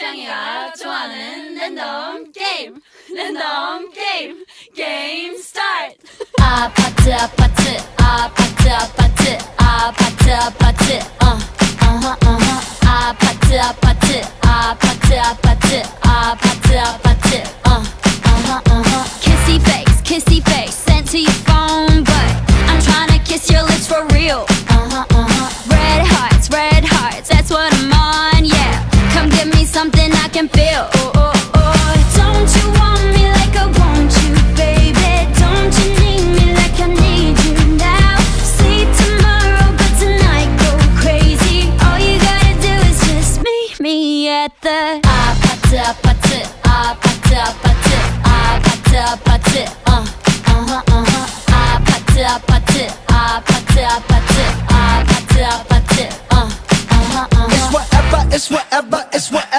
태양이가 좋아하는 랜덤 게임 랜덤 게임 게임 스타트 아파트 아파트 아파트 아파트 아파트 아파트 어 어허 어허 아파트 아파트 아파트 아파트 아파트 아파트 어 어허 어허 kissy face kissy face sent to your phone but I'm trying to kiss your lips for real uh-huh uh-huh something I can feel. Oh, oh, oh. Don't you want me like I want you, baby? Don't you need me like I need you now? See tomorrow, but tonight go crazy. All you gotta do is just meet me at the. Ah, pat, ah, pat, ah, pat, ah, pat, ah, pat, ah, pat, uh, uh, uh, uh. Ah, pat, ah, pat, ah, pat, ah, pat, ah, pat, ah, pat, ah, uh, uh, uh. It's whatever, it's whatever, it's whatever.